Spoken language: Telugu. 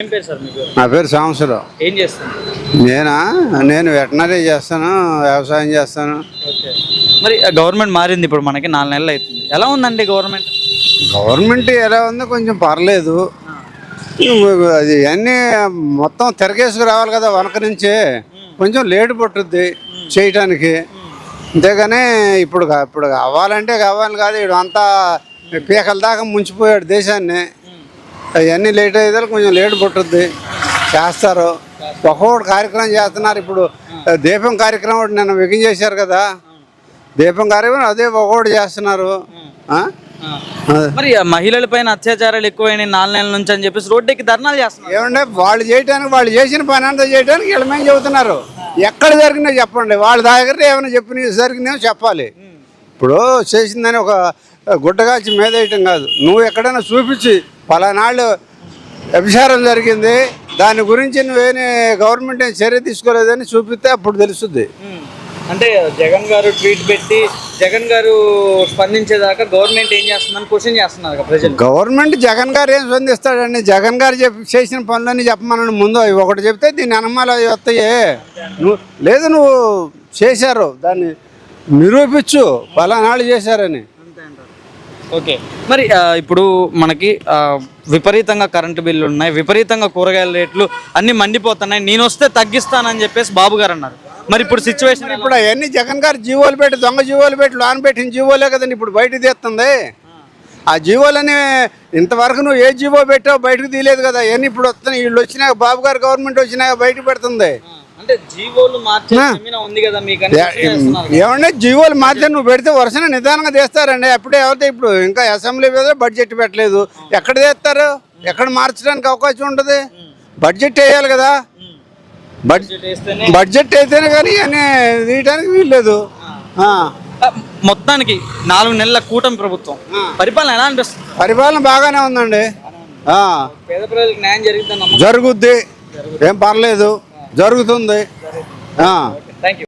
నా పేరు సాంబశివరావు ఏం చేస్తున్నారు? నేనా? నేను వెటనరీ చేస్తాను వ్యవసాయం చేస్తాను. మరి గవర్నమెంట్ మారింది ఇప్పుడు మనకి నాలుగు నెలలు అవుతుంది. ఎలా ఉందండి గవర్నమెంట్? గవర్నమెంట్ ఎలా ఉందో కొంచెం పర్లేదు. అది అన్నీ మొత్తం తిరగేసుకు రావాలి కదా వనక నుంచే. కొంచెం లేటు పట్టుద్ది చేయటానికి. అంతేగాని ఇప్పుడు ఇప్పుడు కావాలంటే కావాలి కాదు ఇప్పుడు అంతా పీకల దాకా ముంచిపోయాడు దేశాన్ని. అవన్నీ లేట్ అయితే కొంచెం లేట్ పట్టుద్ది. చేస్తారు. ఒక్కొక్కటి కార్యక్రమం చేస్తున్నారు. ఇప్పుడు దీపం కార్యక్రమం ఒకటి నిన్న విగిన్ చేశారు కదా. దీపం కార్యక్రమం అదే ఒక్కొక్కటి చేస్తున్నారు. మరి మహిళల పైన అత్యాచారాలు ఎక్కువైనాయి నాలుగు నెలల నుంచి అని చెప్పేసి రోడ్డుకి ధర్నాలు చేస్తున్నారు. ఏమంటే వాళ్ళు చేయడానికి వాళ్ళు చేసిన పని అంతా చేయడానికి వీళ్ళమేం చెబుతున్నారు. ఎక్కడ జరిగినా చెప్పండి. వాళ్ళ దగ్గర ఏమైనా చెప్పిన జరిగినాయో చెప్పాలి. ఇప్పుడు చేసిందని ఒక గుడ్డగాచి మీద వేయటం కాదు. నువ్వు ఎక్కడైనా చూపించి పలానాళ్ళు వ్యభిచారం జరిగింది దాని గురించి నువ్వేని గవర్నమెంట్ ఏం చర్య తీసుకోలేదని చూపిస్తే అప్పుడు తెలుస్తుంది. అంటే జగన్ గారు ట్వీట్ పెట్టి జగన్ గారు స్పందించేదాకా గవర్నమెంట్ ఏం చేస్తుందని క్వశ్చన్ చేస్తున్నారు ప్రజలు. గవర్నమెంట్ జగన్ గారు ఏం స్పందిస్తాడండి? జగన్ గారు చెప్పి చేసిన పనులన్నీ చెప్పమని ముందు. అవి ఒకటి చెప్తే దీని అనుమాలు అవి వస్తాయే. నువ్వు లేదు నువ్వు చేశారు దాన్ని నిరూపించు పలానాళ్ళు చేశారని. ఓకే. మరి ఇప్పుడు మనకి విపరీతంగా కరెంటు బిల్లు ఉన్నాయి విపరీతంగా కూరగాయల రేట్లు అన్ని మండిపోతున్నాయి నేను వస్తే తగ్గిస్తానని చెప్పేసి బాబు గారు అన్నారు. మరి ఇప్పుడు సిచ్యువేషన్ ఇప్పుడు అవన్నీ జగన్ గారు జీవోలు పెట్టి దొంగ జీవోలు పెట్టి లోన్ పెట్టిన జీవోలే కదండి ఇప్పుడు బయటకు తీస్తుంది. ఆ జీవోలని ఇంతవరకు నువ్వు ఏ జీవో పెట్టావు బయటకు తీయలేదు కదా అవన్నీ ఇప్పుడు వస్తున్నాయి వీళ్ళు వచ్చినాక బాబు గారు గవర్నమెంట్ వచ్చినాక బయటకు పెడుతుంది. అంటే జీవోలు మార్చే ఉంది కదా మీకు. ఏమంటే జీవోలు నువ్వు పెడితే వరుసన నిదానంగా తీస్తారండి. అప్పుడే ఎవరితో ఇప్పుడు ఇంకా అసెంబ్లీ మీద బడ్జెట్ పెట్టలేదు. ఎక్కడ తీస్తారు? ఎక్కడ మార్చడానికి అవకాశం ఉంటుంది బడ్జెట్ వేయాలి కదా. బడ్జెట్ అయితేనే కానీ అని తీయడానికి వీల్లేదు. మొత్తానికి నాలుగు నెలల కూటమి ప్రభుత్వం. పరిపాలన ఎలా అనిపిస్తుంది? పరిపాలన బాగానే ఉందండి. పేద ప్రజలకు న్యాయం జరుగుద్ది. ఏం పర్లేదు. జరుగుతుంది. ఆ. Thank you